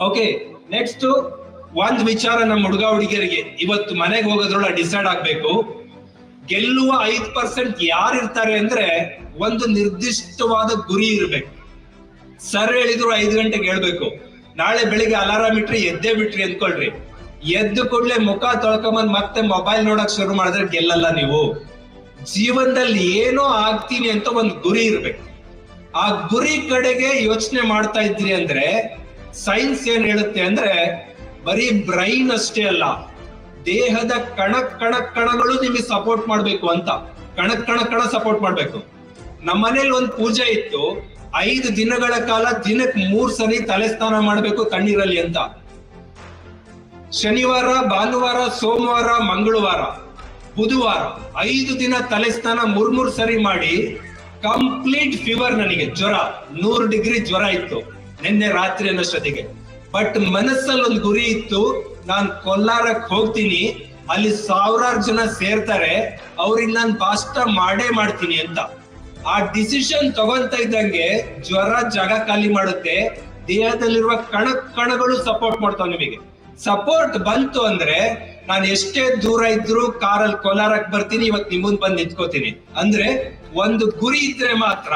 Okay next ಒಂದ್ ವಿಚಾರ ನಮ್ಮ ಹುಡುಗ ಹುಡುಗಿಯರಿಗೆ. ಇವತ್ತು ಮನೆಗೆ ಹೋಗೋದ್ರೊಳಗೆ ಡಿಸೈಡ್ ಆಗ್ಬೇಕು. ಗೆಲ್ಲುವ ಐದ್ ಪರ್ಸೆಂಟ್ ಯಾರು ಇರ್ತಾರೆ ಅಂದ್ರೆ ಒಂದು ನಿರ್ದಿಷ್ಟವಾದ ಗುರಿ ಇರಬೇಕು. ಸರ್ ಹೇಳಿದ್ರು ಐದು ಗಂಟೆಗೆ ಹೇಳ್ಬೇಕು. ನಾಳೆ ಬೆಳಿಗ್ಗೆ ಅಲಾರಾಮ್ ಇಟ್ರಿ, ಎದ್ದೇ ಬಿಟ್ರಿ ಅಂದ್ಕೊಳ್ರಿ ಎದ್ದು ಕೂಡಲೇ ಮುಖ ತೊಳ್ಕೊಂಬಂದ್ ಮತ್ತೆ ಮೊಬೈಲ್ ನೋಡಕ್ ಶುರು ಮಾಡಿದ್ರೆ ಗೆಲ್ಲಲ್ಲ ನೀವು. ಜೀವನದಲ್ಲಿ ಏನೋ ಆಗ್ತೀನಿ ಅಂತ ಒಂದು ಗುರಿ ಇರ್ಬೇಕು. ಆ ಗುರಿ ಕಡೆಗೆ ಯೋಚನೆ ಮಾಡ್ತಾ ಇದ್ರಿ ಅಂದ್ರೆ ಸೈನ್ಸ್ ಏನ್ ಹೇಳುತ್ತೆ ಅಂದ್ರೆ ಬರೀ ಬ್ರೈನ್ ಅಷ್ಟೇ ಅಲ್ಲ, ದೇಹದ ಕಣ ಕಣ ಕಣಗಳು ನಿಮಗೆ ಸಪೋರ್ಟ್ ಮಾಡ್ಬೇಕು ಅಂತ. ಕಣ ಕಣ ಕಣ ಸಪೋರ್ಟ್ ಮಾಡ್ಬೇಕು. ನಮ್ಮ ಮನೇಲಿ ಒಂದು ಪೂಜೆ ಇತ್ತು, ಐದು ದಿನಗಳ ಕಾಲ ದಿನಕ್ಕೆ ಮೂರ್ ಸರಿ ತಲೆ ಸ್ನಾನ ಮಾಡ್ಬೇಕು ತಣ್ಣೀರಲ್ಲಿ ಅಂತ. ಶನಿವಾರ, ಭಾನುವಾರ, ಸೋಮವಾರ, ಮಂಗಳವಾರ, ಬುಧವಾರ ಐದು ದಿನ ತಲೆ ಸ್ನಾನ ಮೂರ್ ಮೂರ್ ಸರಿ ಮಾಡಿ ಕಂಪ್ಲೀಟ್ ಫೀವರ್ ನನಗೆ, ಜ್ವರ, ನೂರು ಡಿಗ್ರಿ ಜ್ವರ ಇತ್ತು. ನಿನ್ನೆ ರಾತ್ರಿ ಅನ್ನೋಷ್ಟೊತ್ತಿಗೆ ಬಟ್ ಮನಸ್ಸಲ್ಲಿ ಒಂದು ಗುರಿ ಇತ್ತು, ನಾನ್ ಕೊಲ್ಲಾರಕ್ ಹೋಗ್ತೀನಿ, ಅಲ್ಲಿ ಸಾವಿರಾರು ಜನ ಸೇರ್ತಾರೆ, ಅವ್ರಿಗೆ ನಾನು ಪಾಸ್ಟ ಮಾಡೇ ಮಾಡ್ತೀನಿ ಅಂತ. ಆ ಡಿಸಿಷನ್ ತಗೊಂತ ಇದ್ದಂಗೆ ಜ್ವರ, ಜಾಗ ಖಾಲಿ ಮಾಡುತ್ತೆ, ದೇಹದಲ್ಲಿರುವ ಕಣ ಕಣಗಳು ಸಪೋರ್ಟ್ ಮಾಡ್ತಾವ ನಿಮಗೆ. ಸಪೋರ್ಟ್ ಬಂತು ಅಂದ್ರೆ, ನಾನು ಎಷ್ಟೇ ದೂರ ಇದ್ರು ಕಾರಲ್ಲಿ ಕೋಲಾರಕ್ ಬರ್ತೀನಿ ಇವತ್ತು ನಿಮ್ಮನ್ ಬಂದು ನಿಂತ್ಕೋತೀನಿ. ಅಂದ್ರೆ, ಒಂದು ಗುರಿ ಇದ್ರೆ ಮಾತ್ರ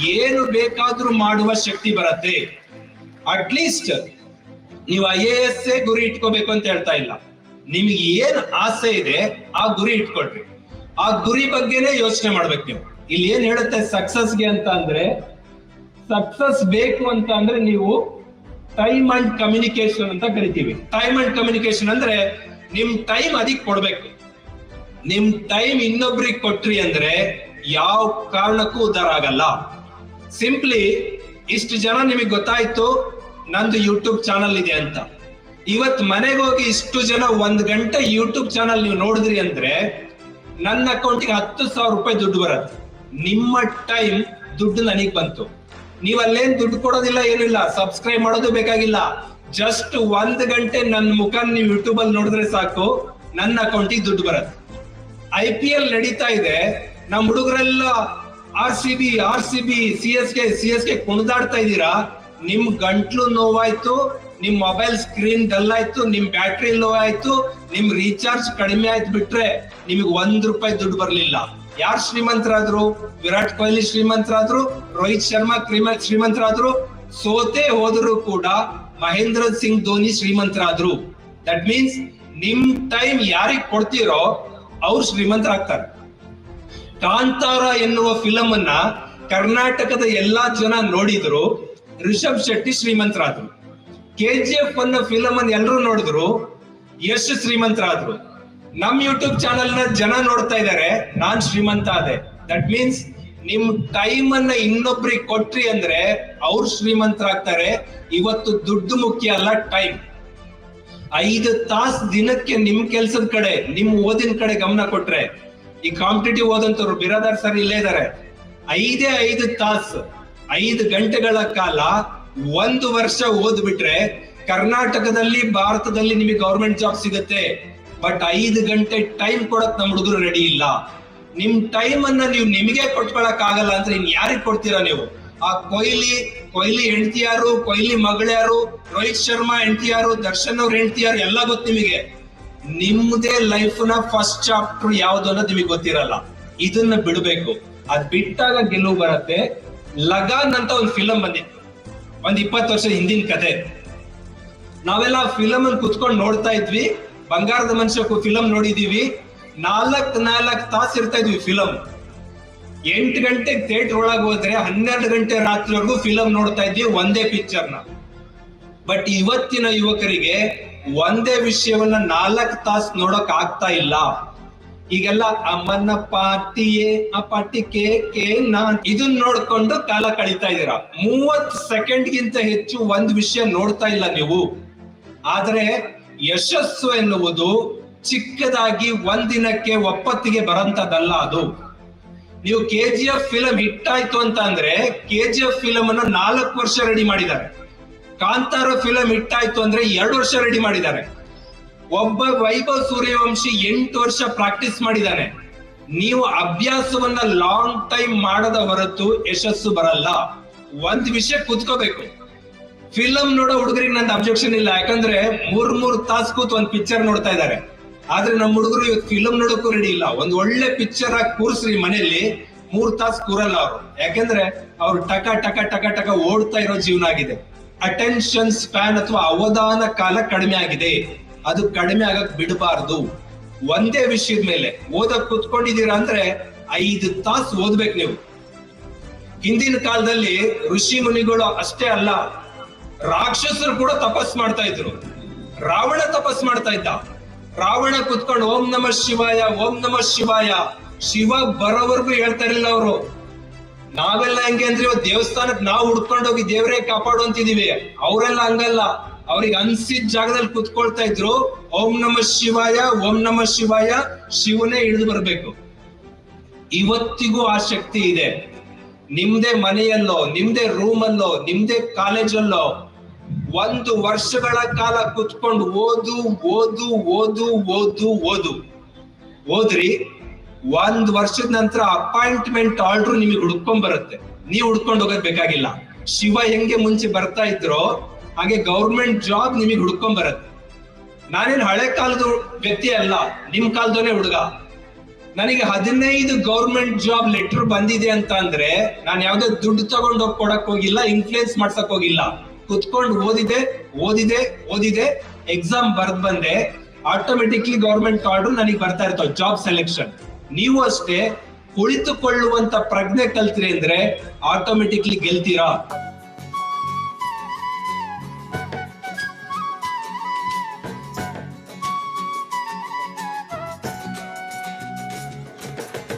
ಏನು ಬೇಕಾದ್ರೂ ಮಾಡುವ ಶಕ್ತಿ ಬರತ್ತೆ. ಅಟ್ಲೀಸ್ಟ್ ನೀವು ಐ ಎ ಎಸ್ ಗುರಿ ಇಟ್ಕೋಬೇಕು ಅಂತ ಹೇಳ್ತಾ ಇಲ್ಲ. ನಿಮ್ಗೆ ಏನ್ ಆಸೆ ಇದೆ, ಆ ಗುರಿ ಇಟ್ಕೊಳ್ರಿ. ಆ ಗುರಿ ಬಗ್ಗೆನೇ ಯೋಚನೆ ಮಾಡ್ಬೇಕು ನೀವು. ಇಲ್ಲಿ ಏನ್ ಹೇಳುತ್ತೆ ಸಕ್ಸಸ್ಗೆ ಅಂತ ಅಂದ್ರೆ ಸಕ್ಸಸ್ ಬೇಕು ಅಂತ ಅಂದ್ರೆ ನೀವು ಟೈಮ್ ಅಂಡ್ ಕಮ್ಯುನಿಕೇಶನ್ ಅಂತ ಕರಿತೀವಿ. ಟೈಮ್ ಅಂಡ್ ಕಮ್ಯುನಿಕೇಶನ್ ಅಂದ್ರೆ ನಿಮ್ ಟೈಮ್ ಅದಕ್ಕೆ ಕೊಡ್ಬೇಕು. ನಿಮ್ ಟೈಮ್ ಇನ್ನೊಬ್ರಿಗೆ ಕೊಟ್ರಿ ಅಂದ್ರೆ ಯಾವ ಕಾರಣಕ್ಕೂ ಉದ್ದಾರ ಆಗಲ್ಲ. ಸಿಂಪ್ಲಿ ಇಷ್ಟು ಜನ ನಿಮಗೆ ಗೊತ್ತಾಯ್ತು, ನಂದು ಯೂಟ್ಯೂಬ್ ಚಾನಲ್ ಇದೆ ಅಂತ. ಇವತ್ ಮನೆಗೆ ಹೋಗಿ ಇಷ್ಟು ಜನ ಒಂದ್ ಗಂಟೆ ಯೂಟ್ಯೂಬ್ ಚಾನಲ್ ನೀವು ನೋಡಿದ್ರಿ ಅಂದ್ರೆ, ನನ್ನ ಅಕೌಂಟಿಗೆ ಹತ್ತು ಸಾವಿರ ರೂಪಾಯಿ ದುಡ್ಡು ಬರತ್ತೆ. ನಿಮ್ಮ ಟೈಮ್ ದುಡ್ಡು ನನಗ್ ಬಂತು. ನೀವ್ ಅಲ್ಲೇನ್ ದುಡ್ಡು ಕೊಡೋದಿಲ್ಲ, ಏನಿಲ್ಲ ಸಬ್ಸ್ಕ್ರೈಬ್ ಮಾಡೋದು ಬೇಕಾಗಿಲ್ಲ. ಜಸ್ಟ್ ಒಂದ್ ಗಂಟೆ ನನ್ನ ಮುಖ ನೀವು ಯೂಟ್ಯೂಬ್ ಅಲ್ಲಿ ನೋಡಿದ್ರೆ ಸಾಕು, ನನ್ನ ಅಕೌಂಟಿಗೆ ದುಡ್ಡು ಬರತ್ತೆ. ಐ ಪಿ ಎಲ್ ನಡೀತಾ ಇದೆ. ನಮ್ ಹುಡುಗರೆಲ್ಲ R C B R C B C S K C S K ಕುಣಿದಾಡ್ತಾ ಇದ್ದೀರಾ? ನಿಮ್ ಗಂಟ್ಲು ನೋವಾಯ್ತು, ನಿಮ್ ಮೊಬೈಲ್ ಸ್ಕ್ರೀನ್ ಡಲ್ ಆಯ್ತು, ನಿಮ್ ಬ್ಯಾಟ್ರಿ ಲೋ ಆಯ್ತು, ನಿಮ್ ರೀಚಾರ್ಜ್ ಕಡಿಮೆ ಆಯ್ತು ಬಿಟ್ರೆ ನಿಮಗೆ ಒಂದ್ ರೂಪಾಯಿ ದುಡ್ಡು ಬರ್ಲಿಲ್ಲ. ಯಾರು ಶ್ರೀಮಂತರಾದ್ರು? ವಿರಾಟ್ ಕೊಹ್ಲಿ ಶ್ರೀಮಂತರಾದ್ರು? ರೋಹಿತ್ ಶರ್ಮಾ ಶ್ರೀಮಂತರಾದ್ರು? ಸೋತೆ ಹೋದ್ರು ಕೂಡ ಮಹೇಂದ್ರ ಸಿಂಗ್ ಧೋನಿ ಶ್ರೀಮಂತರಾದ್ರು. ದಟ್ ಮೀನ್ಸ್ ನಿಮ್ ಟೈಮ್ ಯಾರಿಗ್ ಕೊಡ್ತೀರೋ, ಅವ್ರು ಶ್ರೀಮಂತರಾಗ್ತಾರೆ. ಕಾಂತಾರ ಎನ್ನುವ ಫಿಲಂ ಅನ್ನ ಕರ್ನಾಟಕದ ಎಲ್ಲಾ ಜನ ನೋಡಿದ್ರು. ರಿಷಬ್ ಶೆಟ್ಟಿ ಶ್ರೀಮಂತರಾದ್ರು. ಕೆ ಜಿ ಎಫ್ ಅನ್ನೋ ಫಿಲಮ್ ಅನ್ನ ಎಲ್ಲರೂ ನೋಡಿದ್ರು. ಯಶ್ ಶ್ರೀಮಂತರಾದ್ರು. ನಮ್ ಯೂಟ್ಯೂಬ್ ಚಾನೆಲ್ನ ಜನ ನೋಡ್ತಾ ಇದ್ದಾರೆ ನಾನ್ ಶ್ರೀಮಂತ ಆದೆ. ದಟ್ ಮೀನ್ಸ್ ನಿಮ್ ಟೈಮ್ ಅನ್ನ ಇನ್ನೊಬ್ರಿಗೆ ಕೊಟ್ರಿ ಅಂದ್ರೆ ಅವ್ರು ಶ್ರೀಮಂತರಾಗ್ತಾರೆ. ಇವತ್ತು ದುಡ್ಡು ಮುಖ್ಯ ಅಲ್ಲ ಟೈಮ್ ಐದು ತಾಸ್ ದಿನಕ್ಕೆ ನಿಮ್ ಕೆಲ್ಸದ ಕಡೆ, ನಿಮ್ ಓದಿನ ಕಡೆ ಗಮನ ಕೊಟ್ರೆ ಈ ಕಾಂಪಿಟೇಟಿವ್ ಹೋದಂತವ್ರು ಬಿರಾದಾರ್ ಸರ್ ಇಲ್ಲೇ ಇದಾರೆ. ಐದೇ ಐದು ತಾಸು, ಐದು ಗಂಟೆಗಳ ಕಾಲ ಒಂದು ವರ್ಷ ಓದ್ಬಿಟ್ರೆ ಕರ್ನಾಟಕದಲ್ಲಿ, ಭಾರತದಲ್ಲಿ ನಿಮಗೆ ಗೌರ್ಮೆಂಟ್ ಜಾಬ್ ಸಿಗುತ್ತೆ. ಬಟ್ ಐದು ಗಂಟೆ ಟೈಮ್ ಕೊಡಕ್ ನಮ್ಮ ಹುಡುಗರು ರೆಡಿ ಇಲ್ಲ. ನಿಮ್ ಟೈಮ್ ಅನ್ನ ನೀವು ನಿಮಗೆ ಕೊಟ್ಕೊಳಕ್ ಆಗಲ್ಲ ಅಂದ್ರೆ ಇನ್ ಯಾರಿಗ್ ಕೊಡ್ತೀರಾ ನೀವು? ಆ ಕೊಹ್ಲಿ ಕೊಹ್ಲಿ ಹೆಂಡತಿ ಯಾರು ಕೊಹ್ಲಿ ಮಗಳ್ಯಾರು, ರೋಹಿತ್ ಶರ್ಮಾ ಹೆಂಡತಿ ಯಾರು ದರ್ಶನ್ ಅವ್ರ ಹೆಂಡತಿ ಯಾರು ಎಲ್ಲ ಗೊತ್ತು ನಿಮಗೆ. ನಿಮ್ಮದೇ ಲೈಫ್ನ ಫಸ್ಟ್ ಚಾಪ್ಟರ್ ಯಾವ್ದು ಅನ್ನೋದು ನಿಮಗೆ ಗೊತ್ತಿರಲ್ಲ. ಇದನ್ನ ಬಿಡ್ಬೇಕು. ಅದ್ ಬಿಟ್ಟಾಗ ಗೆಲುವು ಬರತ್ತೆ. ಲಗಾನ್ ಅಂತ ಒಂದು ಫಿಲಂ ಬಂದಿತ್ತು. ಒಂದ್ ಇಪ್ಪತ್ತು ವರ್ಷ ಹಿಂದಿನ ಕತೆ. ನಾವೆಲ್ಲ ಫಿಲಮ್ ಅನ್ನು ಕುತ್ಕೊಂಡು ನೋಡ್ತಾ ಇದ್ವಿ. ಬಂಗಾರದ ಮನುಷ್ಯ ಫಿಲಂ ನೋಡಿದೀವಿ. ನಾಲ್ಕ್ ನಾಲ್ಕ್ ತಾಸು ಇರ್ತಾ ಇದ್ವಿ ಫಿಲಂ ಎಂಟು ಗಂಟೆಗೆ ಥಿಯೇಟರ್ ಒಳಗೆ ಹೋದ್ರೆ ಹನ್ನೆರಡು ಗಂಟೆ ರಾತ್ರಿವರೆಗೂ ಫಿಲಂ ನೋಡ್ತಾ ಇದ್ವಿ ಒಂದೇ ಪಿಕ್ಚರ್ನ. ಬಟ್ ಇವತ್ತಿನ ಯುವಕರಿಗೆ ಒಂದೇ ವಿಷಯವನ್ನ ನಾಲ್ಕು ತಾಸು ನೋಡಕ್ ಆಗ್ತಾ ಇಲ್ಲ. ಈಗೆಲ್ಲ ಅಮ್ಮನ ಪಾಟಿಯೇ ಆ ಪಾಟಿ ಕೆ, ಕೇ ನಾನ್ ಇದನ್ನ ನೋಡ್ಕೊಂಡು ಕಾಲ ಕಳೀತಾ ಇದ್ದೀರಾ? ಮೂವತ್ ಸೆಕೆಂಡ್ ಗಿಂತ ಹೆಚ್ಚು ಒಂದ್ ವಿಷಯ ನೋಡ್ತಾ ಇಲ್ಲ ನೀವು. ಆದ್ರೆ ಯಶಸ್ಸು ಎನ್ನುವುದು ಚಿಕ್ಕದಾಗಿ ಒಂದಿನಕ್ಕೆ ಒಪ್ಪತ್ತಿಗೆ ಬರಂತದಲ್ಲ ಅದು. ನೀವು K G F film hit ಆಯ್ತು ಅಂತ ಅಂದ್ರೆ ಕೆ ಜಿ ಎಫ್ ಫಿಲಂ ಅನ್ನು ನಾಲ್ಕು ವರ್ಷ ರೆಡಿ ಮಾಡಿದ್ದಾರೆ. ಕಾಂತಾರ ಫಿಲಂ ಹಿಟ್ ಆಯ್ತು ಅಂದ್ರೆ ಎರಡು ವರ್ಷ ರೆಡಿ ಮಾಡಿದ್ದಾರೆ. ಒಬ್ಬ ವೈಭವ್ ಸೂರ್ಯವಂಶಿ ಎಂಟು ವರ್ಷ ಪ್ರಾಕ್ಟೀಸ್ ಮಾಡಿದ್ದಾನೆ. ನೀವು ಅಭ್ಯಾಸವನ್ನ ಲಾಂಗ್ ಟೈಮ್ ಮಾಡದ ಹೊರತು ಯಶಸ್ಸು ಬರಲ್ಲ. ಒಂದ್ ವಿಷಯ ಕುತ್ಕೋಬೇಕು. ಫಿಲಂ ನೋಡೋ ಹುಡುಗರಿಗೆ ನಂದು ಅಬ್ಜೆಕ್ಷನ್ ಇಲ್ಲ. ಯಾಕಂದ್ರೆ ಮೂರ್ ಮೂರ್ ತಾಸ್ ಕೂತ್ ಒಂದ್ ಪಿಕ್ಚರ್ ನೋಡ್ತಾ ಇದಾರೆ ಆದ್ರೆ ನಮ್ಮ ಹುಡುಗರು ಇವತ್ತು ಫಿಲಂ ನೋಡೋಕ್ಕೂ ರೆಡಿ ಇಲ್ಲ. ಒಂದ್ ಒಳ್ಳೆ ಪಿಕ್ಚರ್ ಆಗಿ ಕೂರ್ಸ್ರಿ ಮನೆಯಲ್ಲಿ, ಮೂರ್ ತಾಸ್ ಕೂರಲ್ಲ ಅವರು. ಯಾಕಂದ್ರೆ ಅವ್ರು ಟಕ ಟಕ ಟಕ ಟಕ ಓಡ್ತಾ ಇರೋ ಜೀವನ ಆಗಿದೆ. ಅಟೆನ್ಷನ್ ಸ್ಪ್ಯಾನ್ ಅಥವಾ ಅವಧಾನ ಕಾಲ ಕಡಿಮೆ ಆಗಿದೆ. ಅದು ಕಡಿಮೆ ಆಗಕ್ ಬಿಡಬಾರ್ದು. ಒಂದೇ ವಿಷಯದ ಮೇಲೆ ಓದಕ್ ಕುತ್ಕೊಂಡಿದ್ದೀರಾ ಅಂದ್ರೆ ಐದು ತಾಸು ಓದ್ಬೇಕು ನೀವು. ಹಿಂದಿನ ಕಾಲದಲ್ಲಿ ಋಷಿ ಮುನಿಗಳು ಅಷ್ಟೇ ಅಲ್ಲ, ರಾಕ್ಷಸರು ಕೂಡ ತಪಸ್ ಮಾಡ್ತಾ ಇದ್ರು. ರಾವಣ ತಪಸ್ ಮಾಡ್ತಾ ಇದ್ದ. ರಾವಣ ಕುತ್ಕೊಂಡು ಓಂ ನಮ ಶಿವಾಯ, ಓಂ ನಮ ಶಿವಾಯ. ಶಿವ ಬರೋವರೆಗೂ ಹೇಳ್ತಾ ಇರಲಿಲ್ಲ ಅವರು. ನಾವೆಲ್ಲ ಹೆಂಗೆ ಅಂದ್ರೆ ಇವತ್ತು ದೇವಸ್ಥಾನಕ್ಕೆ ನಾವು ಹುಡ್ಕೊಂಡು ಹೋಗಿ ದೇವರೇ ಕಾಪಾಡು ಅಂತಿದೀವಿ. ಅವರೆಲ್ಲ ಹಂಗಲ್ಲ. ಅವ್ರಿಗೆ ಅನ್ಸಿದ ಜಾಗದಲ್ಲಿ ಕುತ್ಕೊಳ್ತಾ ಇದ್ರು. ಓಂ ನಮ ಶಿವಾಯ, ಓಂ ನಮ ಶಿವಾಯ, ಶಿವನೇ ಇಳಿದು ಬರ್ಬೇಕು. ಇವತ್ತಿಗೂ ಆ ಶಕ್ತಿ ಇದೆ. ನಿಮ್ದೇ ಮನೆಯಲ್ಲೋ, ನಿಮ್ದೇ ರೂಮಲ್ಲೋ, ನಿಮ್ದೇ ಕಾಲೇಜಲ್ಲೋ, ಒಂದು ವರ್ಷಗಳ ಕಾಲ ಕುತ್ಕೊಂಡು ಓದು ಓದು ಓದು ಓದು ಓದು. ಓದ್ರಿ. ಒಂದ್ ವರ್ಷದ ನಂತರ ಅಪಾಯಿಂಟ್ಮೆಂಟ್ ಆರ್ಡರ್ ನಿಮಗೆ ಹುಡ್ಕೊಂಡ್ ಬರುತ್ತೆ ನೀವು ಹುಡ್ಕೊಂಡು ಹೋಗೋದ್ ಬೇಕಾಗಿಲ್ಲ. ಶಿವ ಹೆಂಗೆ ಮುಂಚೆ ಬರ್ತಾ ಇದ್ರೋ ಹಾಗೆ ಗೌರ್ಮೆಂಟ್ ಜಾಬ್ ನಿಮಗೆ ಹುಡ್ಕೊಂಡ್ ಬರುತ್ತೆ ನಾನೇನ್ ಹಳೆ ಕಾಲದ ವ್ಯಕ್ತಿ ಅಲ್ಲ, ನಿಮ್ ಕಾಲದವನೇ ಹುಡುಗ. ನನಗೆ ಹದಿನೈದು ಗೌರ್ಮೆಂಟ್ ಜಾಬ್ ಲೆಟರ್ ಬಂದಿದೆ ಅಂತ ಅಂದ್ರೆ ನಾನು ಯಾವ್ದೇ ದುಡ್ಡು ತಗೊಂಡು ಹೋಗಿ ಕೊಡಕ್ ಹೋಗಿಲ್ಲ ಇನ್ಫ್ಲೂಯೆನ್ಸ್ ಮಾಡ್ಸಕ್ ಹೋಗಿಲ್ಲ. ಕುತ್ಕೊಂಡು ಓದಿದೆ ಓದಿದೆ ಓದಿದೆ ಎಕ್ಸಾಮ್ ಬರ್ದ್ ಬಂದೆ ಆಟೋಮೆಟಿಕ್ಲಿ ಗೌರ್ಮೆಂಟ್ ಆರ್ಡರ್ ನನಗೆ ಬರ್ತಾ ಇರ್ತಾವ ಜಾಬ್ ಸೆಲೆಕ್ಷನ್ ನೀವು ಅಷ್ಟೇ ಕುಳಿತುಕೊಳ್ಳುವಂತ ಪ್ರಜ್ಞೆ ಕಲ್ತ್ರಿ ಅಂದ್ರೆ ಆಟೋಮೆಟಿಕ್ಲಿ ಗೆಲ್ತೀರಾ?